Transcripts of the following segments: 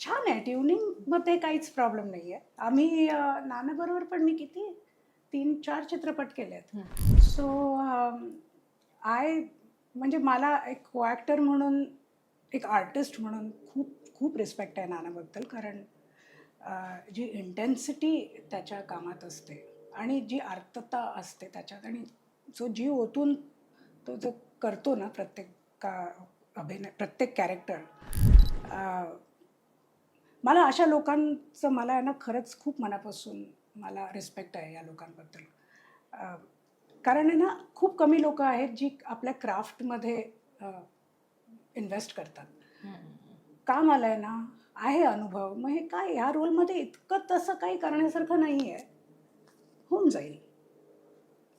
छान आहे. ट्युनिंगमध्ये काहीच प्रॉब्लेम नाही आहे आम्ही नानाबरोबर पण मी किती तीन चार चित्रपट केले आहेत. सो आय म्हणजे मला एक को ॲक्टर म्हणून एक आर्टिस्ट म्हणून खूप खूप रिस्पेक्ट आहे नानाबद्दल. कारण जी इंटेन्सिटी त्याच्या कामात असते आणि जी आर्तता असते त्याच्यात आणि जो जीव ओतून तो जो करतो ना प्रत्येक का अभिनय प्रत्येक कॅरेक्टर मला अशा लोकांचं मला आहे ना खरंच खूप मनापासून मला रिस्पेक्ट आहे या लोकांबद्दल. कारण आहे ना खूप कमी लोक आहेत जी आपल्या क्राफ्टमध्ये इन्व्हेस्ट करतात. काम आलं आहे ना आहे अनुभव मग हे काय? ह्या रोलमध्ये इतकं तसं काही करण्यासारखं नाही आहे होऊन जाईल.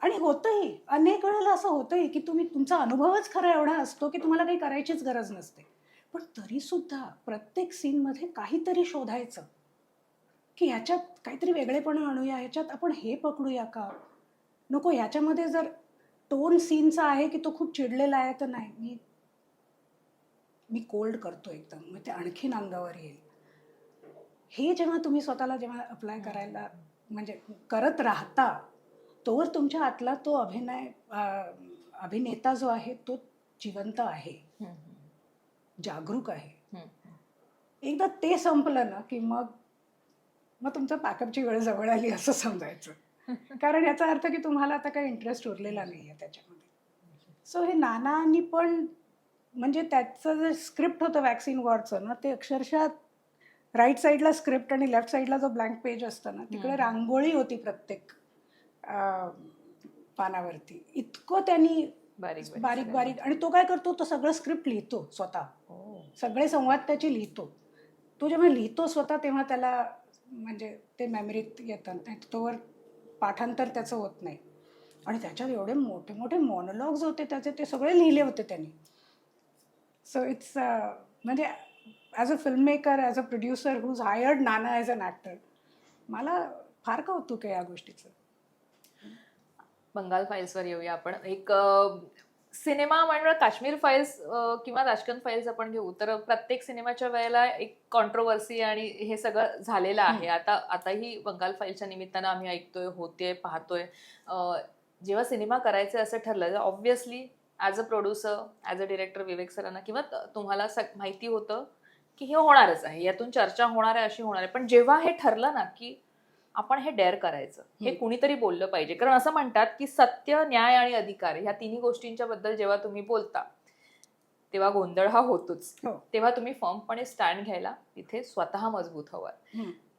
आणि होतंही. अनेक वेळेला असं होतंही की तुम्ही तुमचा अनुभवच खरा एवढा असतो की तुम्हाला काही करायचीच गरज नसते. पण तरीसुद्धा प्रत्येक सीनमध्ये काहीतरी शोधायचं. की ह्याच्यात काहीतरी वेगळेपणा आणूया ह्याच्यात आपण हे पकडूया का? नको ह्याच्यामध्ये जर टोन सीनचा आहे की तो खूप चिडलेला आहे तर नाही. मी मी कोल्ड करतो एकदम. मग ते आणखीन अंगावर येईल. हे जेव्हा तुम्ही स्वतःला जेव्हा अप्लाय करायला म्हणजे करत राहता तोवर तुमच्या आतला तो अभिनय अभिनेता जो आहे तो जिवंत आहे. जागरूक आहे. एकदा ते संपलं ना की मग मग तुमचं पॅकअपची वेळ जवळ आली असं समजायचं. कारण याचा अर्थ की तुम्हाला आता काही इंटरेस्ट उरलेला नाही आहे त्याच्यामध्ये. सो हे नानांनी पण म्हणजे त्याचं जे स्क्रिप्ट होतं वॅक्सिन वॉरचं ना ते अक्षरशः राईट साईडला स्क्रिप्ट आणि लेफ्ट साईडला जो ब्लँक पेज असतं ना तिकडे. रांगोळी होती प्रत्येक पानावरती. इतकं त्यांनी बारीक बारीक बारीक आणि तो काय करतो तो सगळं स्क्रिप्ट लिहितो स्वतः. सगळे संवाद त्याची लिहितो. तो जेव्हा लिहितो स्वतः तेव्हा त्याला म्हणजे ते मेमरीत येतात नाही तोवर पाठांतर त्याचं होत नाही. आणि त्याच्यात एवढे मोठे मोठे मॉनोलॉग्स होते त्याचे ते सगळे लिहिले होते त्यांनी. सो इट्स म्हणजे as a film maker as a producer who's hired Nana as an actor मला फार कौतुक आहे या गोष्टीचं? बंगाल फाईल्सवर येऊया आपण. एक सिनेमा म्हणजे काश्मीर फाईल्स किंवा ताशकंद फाईल्स आपण घेऊ तर प्रत्येक सिनेमाच्या वेळेला एक कॉन्ट्रोवर्सी आणि हे सगळं झालेलं आहे. आता आताही बंगाल फाईलच्या निमित्तानं आम्ही ऐकतोय होते पाहतोय. जेव्हा सिनेमा करायचे असं ठरलं obviously as a producer as a director Vivek सरांना किंवा तुम्हाला सग माहिती होतं की हे होणारच आहे. यातून चर्चा होणार आहे अशी होणार आहे. पण जेव्हा हे ठरलं ना की आपण हे डेअर करायचं हे. कुणीतरी बोललं पाहिजे कारण असं म्हणतात की सत्य न्याय आणि अधिकार ह्या तिन्ही गोष्टींच्या बद्दल जेव्हा तुम्ही बोलता तेव्हा गोंधळ हा होतोच हो. तेव्हा तुम्ही फर्मपणे स्टँड घ्यायला तिथे स्वतः मजबूत हवा.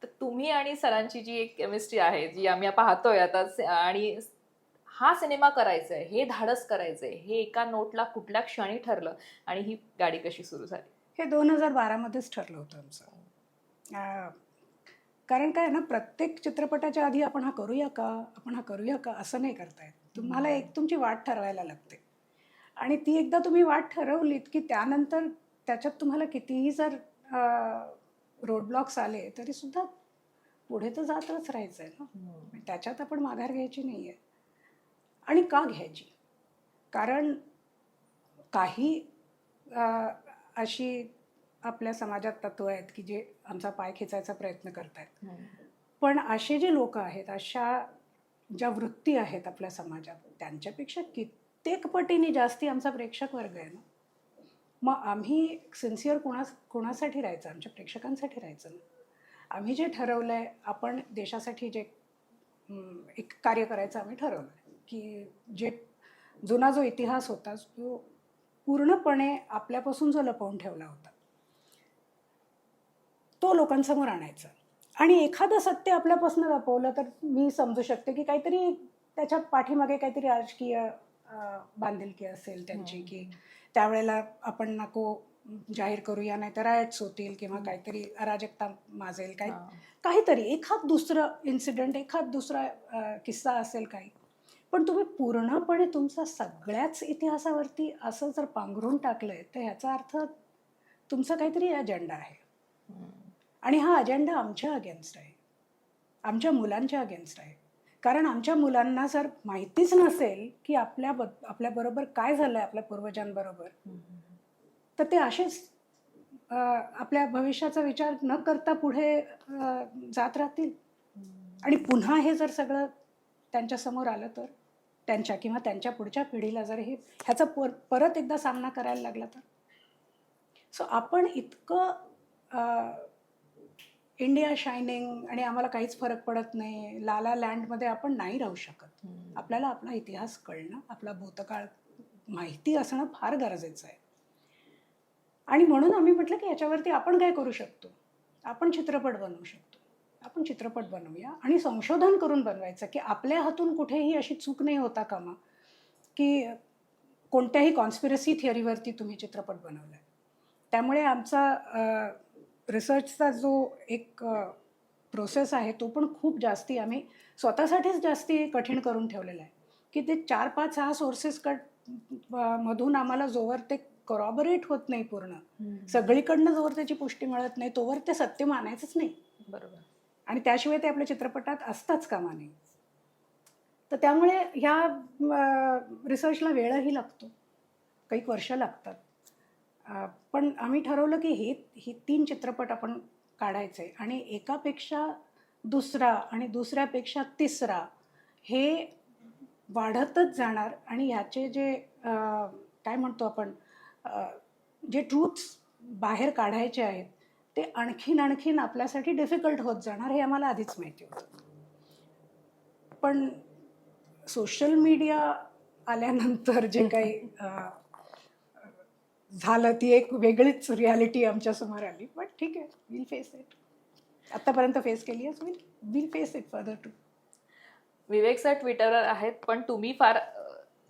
तर तुम्ही आणि सरांची जी एक केमिस्ट्री आहे जी आम्ही पाहतोय आता आणि हा सिनेमा करायचा आहे हे धाडस करायचंय हे एका नोटला कुठल्या क्षणी ठरलं आणि ही गाडी कशी सुरू झाली हे दोन हजार बारामध्येच ठरलं होतं आमचं कारण काय ना प्रत्येक चित्रपटाच्या आधी आपण हा करूया का? आपण हा करूया का? असं नाही करता येत. तुम्हाला एक तुमची वाट ठरवायला लागते. आणि ती एकदा तुम्ही वाट ठरवलीत की त्यानंतर त्याच्यात तुम्हाला कितीही जर रोडब्लॉक्स आले तरी सुद्धा पुढे तर जातच राहायचं आहे ना त्याच्यात आपण माघार घ्यायची नाही आहे आणि का घ्यायची? कारण काही अशी आपल्या समाजात तत्व आहेत की जे आमचा पाय खेचायचा प्रयत्न करत आहेत पण असे जे लोक आहेत अशा ज्या वृत्ती आहेत आपल्या समाजात त्यांच्यापेक्षा कित्येक पटीने जास्ती आमचा प्रेक्षक वर्ग आहे ना. मग आम्ही सिन्सिअर कोणा कोणासाठी राहायचं? आमच्या प्रेक्षकांसाठी राहायचं ना. आम्ही जे ठरवलं आहे आपण देशासाठी जे एक कार्य करायचं आम्ही ठरवलं आहे की जे जुना जो इतिहास होता तो पूर्णपणे आपल्यापासून जो लपवून ठेवला होता तो लोकांसमोर आणायचा आणि एखादं सत्य आपल्यापासून लपवलं तर मी समजू शकते की काहीतरी त्याच्यात पाठीमागे काहीतरी राजकीय बांधिलकी असेल त्यांची. की त्यावेळेला आपण नको जाहीर करूया नाही तर रायट्स होतील किंवा. काहीतरी अराजकता माजेल काही. काहीतरी एखाद दुसरं इन्सिडेंट एखाद दुसरा किस्सा असेल काही पण तुम्ही पूर्णपणे तुमचा सगळ्याच इतिहासावरती असं जर पांघरून टाकलंय तर ह्याचा अर्थ तुमचा काहीतरी अजेंडा आहे. आणि हा अजेंडा आमच्या अगेन्स्ट आहे. आमच्या मुलांच्या अगेन्स्ट आहे. कारण आमच्या मुलांना जर माहितीच नसेल की आपल्या आपल्याबरोबर काय झालं आहे आपल्या पूर्वजांबरोबर तर ते असेच आपल्या भविष्याचा विचार न करता पुढे जात राहतील. आणि पुन्हा हे जर सगळं त्यांच्यासमोर आलं तर त्यांच्या किंवा त्यांच्या पुढच्या पिढीला जर हे ह्याचा पर परत एकदा सामना करायला लागला तर. सो आपण इतकं इंडिया शायनिंग आणि आम्हाला काहीच फरक पडत नाही. लाला लँडमध्ये आपण नाही राहू शकत. आपल्याला आपला इतिहास कळणं आपला भूतकाळ माहिती असणं फार गरजेचं आहे. आणि म्हणून आम्ही म्हटलं की याच्यावरती आपण काय करू शकतो? आपण चित्रपट बनवू शकतो. आपण चित्रपट बनवूया आणि संशोधन करून बनवायचं की आपल्या हातून कुठेही अशी चूक नाही होता कामा की कोणत्याही कॉन्स्पिरसी थिअरीवरती तुम्ही चित्रपट बनवला त्यामुळे आमचा रिसर्चचा जो एक प्रोसेस आहे तो पण खूप जास्ती आम्ही स्वतःसाठीच जास्ती कठीण करून ठेवलेला आहे. की ते चार पाच सहा सोर्सेस कट मधून आम्हाला जोवर ते करॉबरेट होत नाही पूर्ण. सगळीकडनं जोवर त्याची पुष्टी मिळत नाही तोवर ते सत्य मानायचंच नाही. बरोबर. आणि त्याशिवाय ते आपल्या चित्रपटात असताच कामा नये. तर त्यामुळे ह्या रिसर्चला वेळही लागतो. काही वर्ष लागतात. पण आम्ही ठरवलं की हे हे तीन चित्रपट आपण काढायचे आणि एकापेक्षा दुसरा आणि दुसऱ्यापेक्षा तिसरा हे वाढतच जाणार आणि ह्याचे जे काय म्हणतो आपण जे ट्रूथ्स बाहेर काढायचे आहेत ते आणखीन आणखीन आपल्यासाठी डिफिकल्ट होत जाणार हे आम्हाला आधीच माहिती होतं. पण सोशल मीडिया आल्यानंतर जे काही झालं ती एक वेगळीच रियालिटी आमच्यासमोर आली बट ठीक आहे विल फेस इट आत्तापर्यंत फेस केली आहे will will face it further to Vivek sir ट्विटरवर आहेत पण तुम्ही फार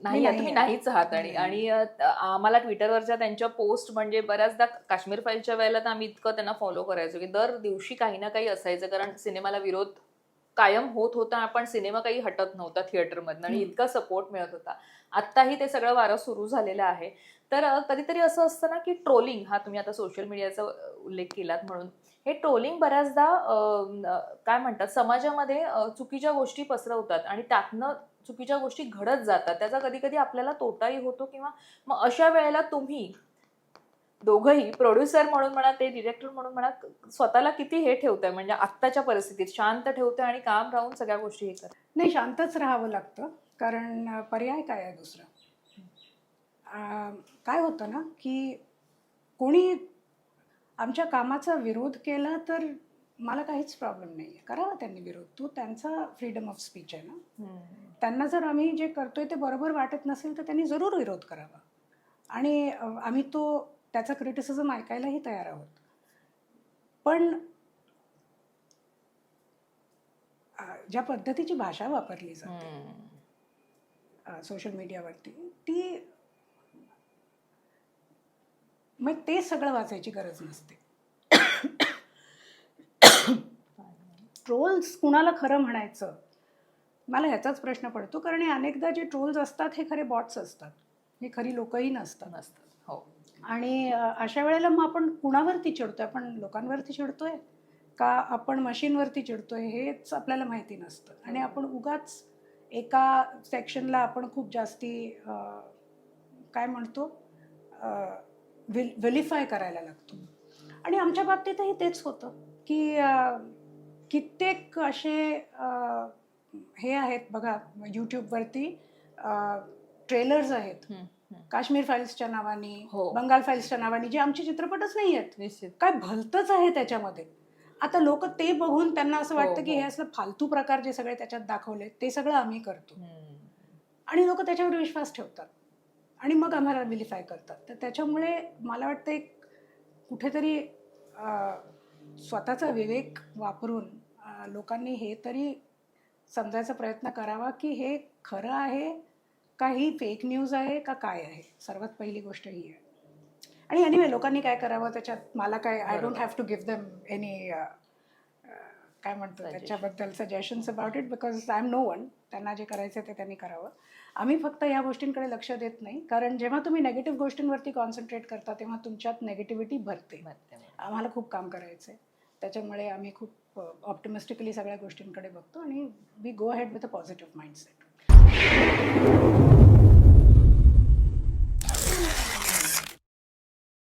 नाही तुम्ही. नाहीच आहात आणि. आणि आम्हाला ट्विटरवरच्या त्यांच्या पोस्ट म्हणजे बऱ्याचदा काश्मीर फाईलच्या वेळेला तर आम्ही इतकं त्यांना फॉलो करायचो की दर दिवशी काही ना काही असायचं कारण सिनेमाला विरोध कायम होत होता पण सिनेमा काही हटत नव्हता थिएटरमधनं आणि. इतका सपोर्ट मिळत होता. आत्ताही ते सगळं वारं सुरू झालेलं आहे. तर कधीतरी असं असतं ना की ट्रोलिंग हा तुम्ही आता सोशल मीडियाचा उल्लेख केलात म्हणून हे ट्रोलिंग बऱ्याचदा काय म्हणतात समाजामध्ये चुकीच्या गोष्टी पसरवतात आणि त्यातनं चुकीच्या गोष्टी घडत जातात. त्याचा कधी कधी आपल्याला तोटाही होतो किंवा मग अशा वेळेला तुम्ही दोघंही प्रोड्युसर म्हणून म्हणा ते डिरेक्टर म्हणून म्हणा स्वतःला किती हे ठेवताय? म्हणजे आत्ताच्या परिस्थितीत शांत ठेवते आणि काम राहून सगळ्या गोष्टी हे करत नाही शांतच राहावं लागतं. कारण पर्याय काय आहे दुसरं? काय होतं ना की कोणी आमच्या कामाचा विरोध केला तर मला काहीच प्रॉब्लेम नाही आहे करावा त्यांनी विरोध. तो त्यांचा फ्रीडम ऑफ स्पीच आहे ना. त्यांना जर आम्ही जे करतोय ते बरोबर वाटत नसेल तर त्यांनी जरूर विरोध करावा. आणि आम्ही तो त्याचा क्रिटिसिझम ऐकायलाही तयार आहोत. पण ज्या पद्धतीची भाषा वापरली जाते सोशल मीडियावरती ती मग ते सगळं वाचायची गरज नसते. ट्रोल्स कुणाला खरं म्हणायचं? मला ह्याचाच प्रश्न पडतो कारण अनेकदा जे ट्रोल्स असतात हे खरे बॉट्स असतात. हे खरी लोकही नसतात. नसतं हो. आणि अशा वेळेला मग आपण कुणावरती चिडतोय? आपण लोकांवरती चिडतोय? का आपण मशीनवरती चिडतोय? हेच आपल्याला माहिती नसतं. आणि आपण उगाच एका सेक्शनला आपण खूप जास्ती काय म्हणतो? विल व्हिलिफाय करायला लागतो. आणि आमच्या बाबतीतही तेच होतं की कित्येक असे हे आहेत बघा यूट्यूबवरती ट्रेलर्स आहेत. काश्मीर फाईल्सच्या नावाने हो. बंगाल फाईल्सच्या नावाने जे आमचे चित्रपटच नाही आहेत निश्चित काय भलतंच आहे त्याच्यामध्ये आता लोक ते बघून त्यांना असं हो, वाटतं की हो. हे असलं फालतू प्रकार जे सगळे त्याच्यात दाखवले ते सगळं आम्ही करतो. आणि लोक त्याच्यावर विश्वास ठेवतात आणि मग आम्हाला विलिफाय करतात तर त्याच्यामुळे मला वाटतं एक कुठेतरी स्वतःचा विवेक वापरून लोकांनी हे तरी समजायचा प्रयत्न करावा की हे खरं आहे का ही फेक न्यूज आहे का काय आहे? सर्वात पहिली गोष्ट ही आहे. आणि एनिवे लोकांनी काय करावं? त्याच्यात मला काय I don't. Have to give them any काय म्हणतो. त्याच्याबद्दल suggestions about it because I am no one त्यांना जे करायचं ते त्यांनी करावं. आम्ही फक्त या गोष्टींकडे लक्ष देत नाही. कारण जेव्हा तुम्ही नेगेटिव्ह गोष्टींवरती कॉन्सन्ट्रेट करता तेव्हा तुमच्यात नेगेटिव्हिटी भरते. आम्हाला खूप काम करायचं आहे. त्याच्यामुळे आम्ही खूप ऑप्टिमिस्टिकली सगळ्या गोष्टींकडे बघतो आणि we go head with a positive mindset